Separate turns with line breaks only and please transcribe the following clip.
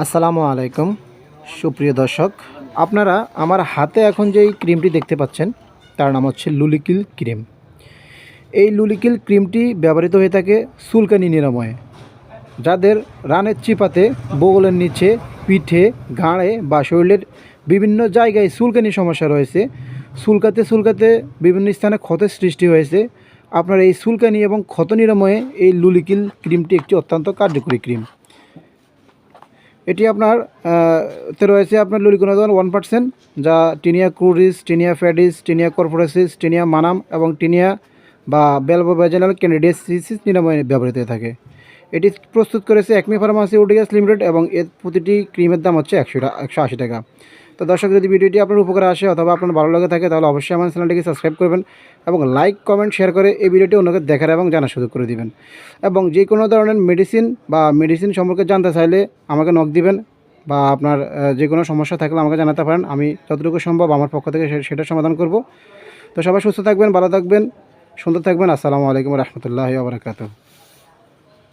আসসালামু আলাইকুম। সুপ্রিয় দর্শক, আপনারা আমার হাতে এখন যেই ক্রিমটি দেখতে পাচ্ছেন, তার নাম হচ্ছে লুলিকিল ক্রিম। এই লুলিকিল ক্রিমটি ব্যবহৃত হয়ে থাকে চুলকানি নিরাময়ে, যাদের রানের চিপাতে, বগলের নিচে, পিঠে, ঘাড়ে বা শরীরের বিভিন্ন জায়গায় চুলকানি সমস্যা রয়েছে। চুলকাতে চুলকাতে বিভিন্ন স্থানে ক্ষতের সৃষ্টি হয়েছে। আপনার এই চুলকানি এবং ক্ষত নিরাময়ে এই লুলিকিল ক্রিমটি একটি অত্যন্ত কার্যকরী ক্রিম। এটি আপনার তে রয়েছে আপনার লুলিকোনাদন ওয়ান পার্সেন্ট যা tinea cruris tinea faciei, tinea corporis, tinea manuum এবং টিনিয়া বা বেলবোভেজানাল ক্যান্ডিডিয়াসিস নিরাময়ে ব্যবহৃত থাকে। এটি প্রস্তুত করেছে একমি ফার্মাসি ওডিয়াস লিমিটেড এবং এর প্রতিটি ক্রিমের দাম হচ্ছে একশো একশো আশি টাকা। তো দর্শক, যদি ভিডিওটি আপনার উপকারে আসে অথবা আপনার ভালো লাগে থাকে, তাহলে অবশ্যই আমার চ্যানেলটিকে সাবস্ক্রাইব করবেন এবং লাইক, কমেন্ট, শেয়ার করে এই ভিডিওটি অন্যকে দেখার এবং জানার সুযোগ করে দিবেন। এবং যে কোনো ধরনের মেডিসিন বা মেডিসিন সম্পর্কে জানতে চাইলে আমাকে নক দিবেন বা আপনার যে কোনো সমস্যা থাকলে আমাকে জানাতে পারেন। আমি যতটুকু সম্ভব আমার পক্ষ থেকে সেটা সমাধান করব। তো সবাই সুস্থ থাকবেন, ভালো থাকবেন, সুন্দর থাকবেন। আসসালামু আলাইকুম রহমতুল্লাহ আবরাকাতু